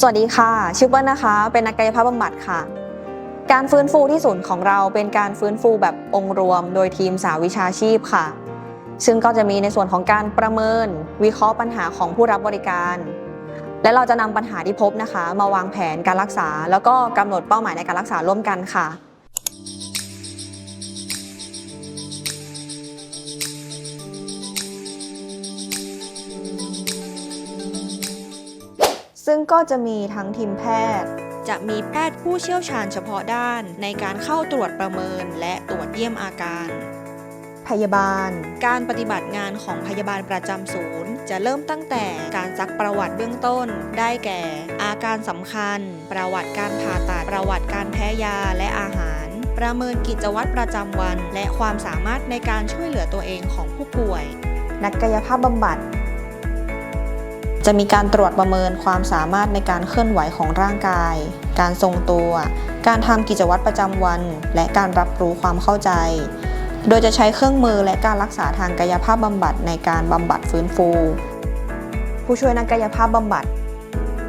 สวัสดีค่ะ ชื่อเปิ้ลนะคะ เป็นนักกายภาพบำบัดค่ะ การฟื้นฟูที่ศูนย์ของเราเป็นการฟื้นฟูแบบองค์รวม โดยทีมสาวิชาชีพค่ะ ซึ่งก็จะมีในส่วนของการประเมิน วิเคราะห์ปัญหาของผู้รับบริการ และเราจะนำปัญหาที่พบนะคะ มาวางแผนการรักษา แล้วก็กำหนดเป้าหมายในการรักษาร่วมกันค่ะ ก็จะมีทั้งทีมแพทย์ จะมีแพทย์ผู้เชี่ยวชาญเฉพาะด้านในการเข้าตรวจประเมินและตรวจเยี่ยมอาการ พยาบาล การปฏิบัติงานของพยาบาลประจำศูนย์ จะเริ่มตั้งแต่การซักประวัติเบื้องต้น ได้แก่ อาการสำคัญ ประวัติการผ่าตัดประวัติการแพ้ยาและอาหาร ประเมินกิจวัตรประจำวัน และความสามารถในการช่วยเหลือตัวเองของผู้ป่วย นักกายภาพบำบัด จะมีการตรวจประเมินความสามารถในการเคลื่อนไหวของร่างกาย การทรงตัว การทำกิจวัตรประจำวัน และการรับรู้ความเข้าใจ โดยจะใช้เครื่องมือและการรักษาทางกายภาพบำบัดในการบำบัดฟื้นฟู ผู้ช่วยนักกายภาพบำบัด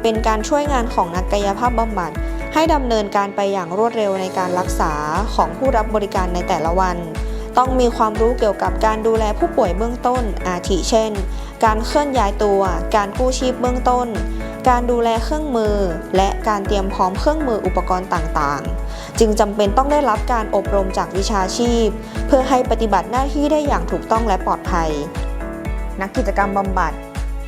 เป็นการช่วยงานของนักกายภาพบำบัดให้ดำเนินการไปอย่างรวดเร็วในการรักษาของผู้รับบริการในแต่ละวัน ต้องมีความรู้เกี่ยวกับการดูแลผู้ป่วยเบื้องต้น อาทิเช่น การเคลื่อนย้ายตัว การกู้ชีพเบื้องต้น การดูแลเครื่องมือ และการเตรียมพร้อมเครื่องมืออุปกรณ์ต่างๆ จึงจำเป็นต้องได้รับการอบรมจากวิชาชีพ เพื่อให้ปฏิบัติหน้าที่ได้อย่างถูกต้องและปลอดภัย นักกิจกรรมบำบัด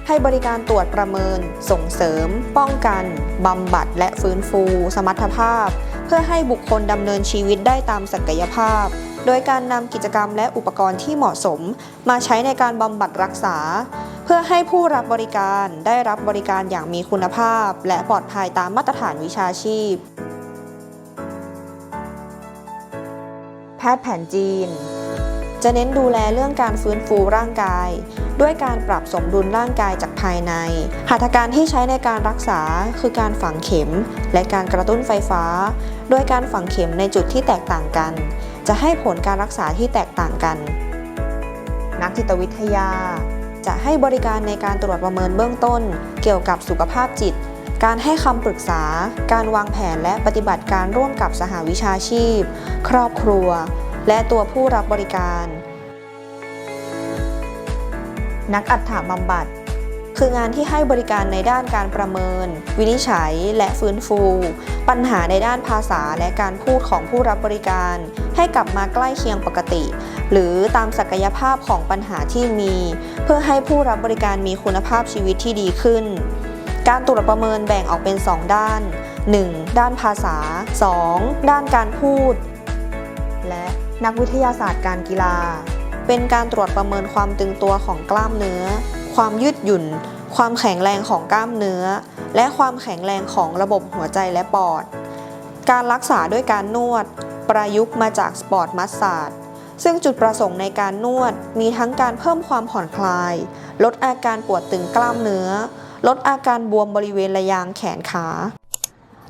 ให้บริการตรวจประเมิน ส่งเสริม ป้องกัน บำบัด และฟื้นฟู สมรรถภาพ เพื่อให้บุคคลดำเนินชีวิตได้ตามศักยภาพ โดยการนำกิจกรรมและอุปกรณ์ที่เหมาะสม มาใช้ในการบำบัดรักษา เพื่อให้ผู้รับบริการได้รับบริการอย่างมีคุณภาพ และปลอดภัยตามมาตรฐานวิชาชีพ แพทย์แผนจีน จะเน้นดูแลเรื่องการฟื้นฟูร่างกาย ด้วยการปรับสมดุลร่างกายจากภายใน หัตถการที่ใช้ในการรักษาคือการฝังเข็ม และการกระตุ้นไฟฟ้า โดยการฝังเข็มในจุดที่แตกต่างกัน จะให้ผลการรักษาที่แตกต่างกัน นักจิตวิทยา จะให้บริการในการตรวจประเมินเบื้องต้น เกี่ยวกับสุขภาพจิต การให้คำปรึกษา การวางแผนและปฏิบัติการร่วมกับสหวิชาชีพ ครอบครัว และตัวผู้รับบริการ นักอัฏฐบำบัด คืองานที่ให้บริการในด้านการประเมิน วินิจฉัย และฟื้นฟู ปัญหาในด้านภาษาและการพูดของผู้รับบริการ ให้กลับมาใกล้เคียงปกติ หรือตามศักยภาพของปัญหาที่มี เพื่อให้ผู้รับบริการมีคุณภาพชีวิตที่ดีขึ้น การตรวจประเมินแบ่งออกเป็น 2 ด้าน 1. ด้านภาษา 2. ด้านการพูด และนักวิทยาศาสตร์การกีฬา เป็นการตรวจประเมินความตึงตัวของกล้ามเนื้อ ความยืดหยุ่น ความแข็งแรงของกล้ามเนื้อ และความแข็งแรงของระบบหัวใจและปอด การรักษาด้วยการนวด ประยุกต์มาจากสปอร์ตมัสซาดซึ่งจุดประสงค์ในการนวดมีทั้งการเพิ่มความผ่อนคลาย ลดอาการปวดตึงกล้ามเนื้อ ลดอาการบวมบริเวณระยางแขนขา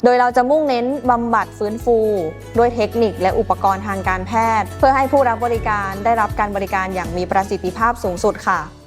โดยเราจะมุ่งเน้นบำบัดฟื้นฟู ด้วยเทคนิคและอุปกรณ์ทางการแพทย์ เพื่อให้ผู้รับบริการได้รับการบริการอย่างมีประสิทธิภาพสูงสุดค่ะ